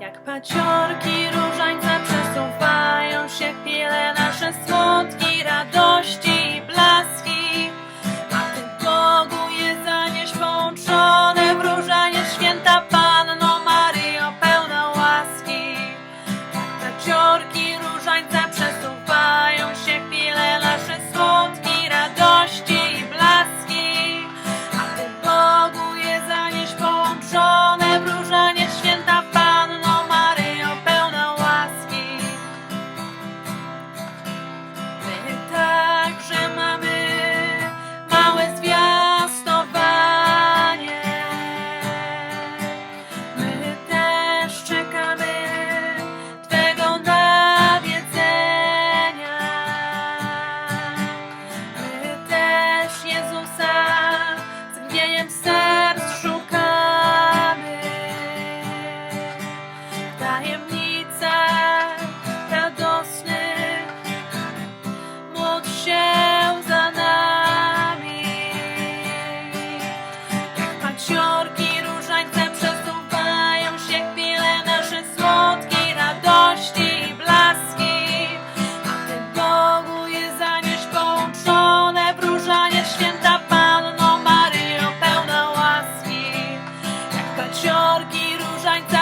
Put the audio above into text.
Jak paciorki różańce przesuwają się chwile nasze słodkie naszych serc szukamy tajemnic. signs